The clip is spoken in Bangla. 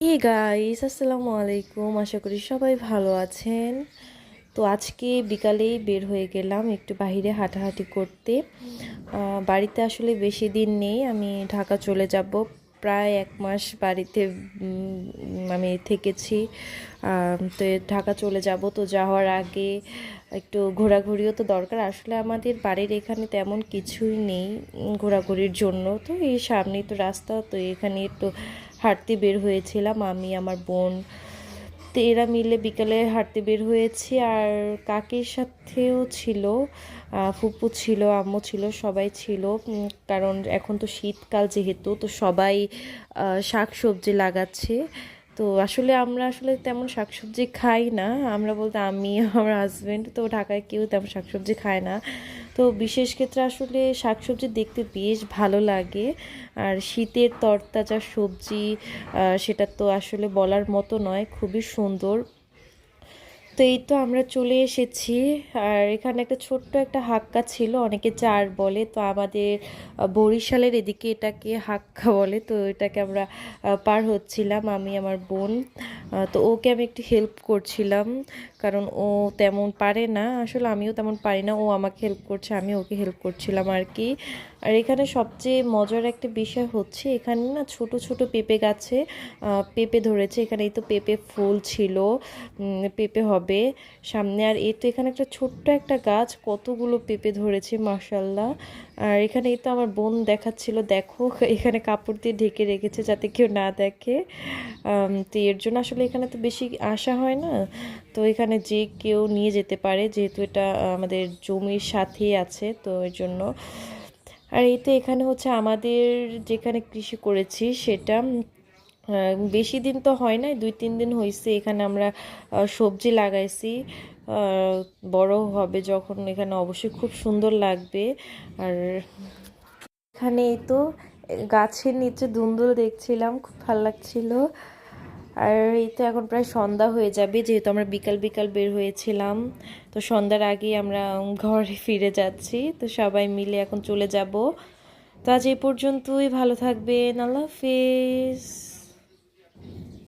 হে গাইস আসসালামু আলাইকুম আশা করি সবাই ভালো আছেন। তো আজকে বিকালেই বের হয়ে গেলাম একটু বাইরে হাঁটাহাঁটি করতে। বাড়িতে আসলে বেশি দিন নেই। আমি ঢাকা চলে যাব। প্রায় এক মাস বাড়িতে আমি থেকেছি। তো ঢাকা চলে যাব। তো যাওয়ার আগে একটু ঘোরাঘুরিও তো দরকার। আসলে আমাদের বাড়ির এখানে তেমন কিছুই নেই ঘোরাঘুরির জন্য। তো এই সামনেই তো রাস্তা। তো এখানে একটু হাঁটতে বের হয়েছিলাম, আমি, আমার বোন। তো এরা মিলে বিকালে হাঁটতে বের হয়েছি। আর কাকের সাথেও ছিল ফুপু ছিল, আম্মু ছিল, সবাই ছিল। কারণ এখন তো শীতকাল যেহেতু, তো সবাই শাক সবজি লাগাচ্ছে। তো আসলে আমরা আসলে তেমন শাকসবজি খাই না। আমরা বলতে আমি, আমার হাজব্যান্ড তো ঢাকায় কেউ তেমন শাকসবজি খায় না। তো বিশেষ ক্ষেত্রে আসলে শাকসবজি দেখতে বেশ ভালো লাগে। আর শীতের তরতাজা সবজি সেটা তো আসলে বলার মতো নয়, খুবই সুন্দর। তো এই তো আমরা চলে এসেছি। আর এখানে একটা ছোট্ট একটা হাক্কা ছিল, অনেকে চার বলে, তো আমাদের বরিশালের এদিকে এটাকে হাক্কা বলে, তো এটাকে আমরা পার হচ্ছিলাম আমি, আমার বোন। তো ওকে আমি একটু হেল্প করছিলাম, কারণ ও তেমন পারে না। আসলে আমিও তেমন পারি না, ও আমাকে হেল্প করছে, আমি ওকে হেল্প করছিলাম আর কি। আর এখানে সবচেয়ে মজার একটা বিষয় হচ্ছে, এখানে না ছোট ছোট পেঁপে গাছে পেঁপে ধরেছে। এখানে এই তো পেঁপে ফুল ছিল পেঁপে হবে সামনে আর এই তো এখানে একটা ছোট্ট একটা গাছ, কতগুলো পেঁপে ধরেছে মাশাল্লাহ আর এখানে এই তো আমার বোন দেখাচ্ছিল, দেখো, এখানে কাপড় দিয়ে ঢেকে রেখেছে যাতে কেউ না দেখে। তো এর জন্য আসলে এখানে তো বেশি আসা হয় না। তো এখানে যে কেউ নিয়ে যেতে পারে, যেহেতু এটা আমাদের জমির সাথেই আছে, তো এর জন্য। আর এই তো এখানে হচ্ছে আমাদের যেখানে কৃষি করেছি, সেটা বেশি দিন তো হয় নাই, দুই তিন দিন হয়েছে এখানে আমরা সবজি লাগাইছি। বড় হবে যখন, এখানে অবশ্যই খুব সুন্দর লাগবে। আর এখানে এই তো, গাছের নিচে ধুন্দুল দেখছিলাম, খুব ভালো লাগছিল। আর এই তো এখন প্রায় সন্ধ্যা হয়ে যাবে, যেহেতু আমরা বিকাল বিকাল বের হয়েছিলাম। তো সন্ধ্যার আগেই আমরা ঘরে ফিরে যাচ্ছি, তো সবাই মিলে এখন চলে যাব। তো আজ এই পর্যন্তই, ভালো থাকবেন, আল্লাহ হাফিজ।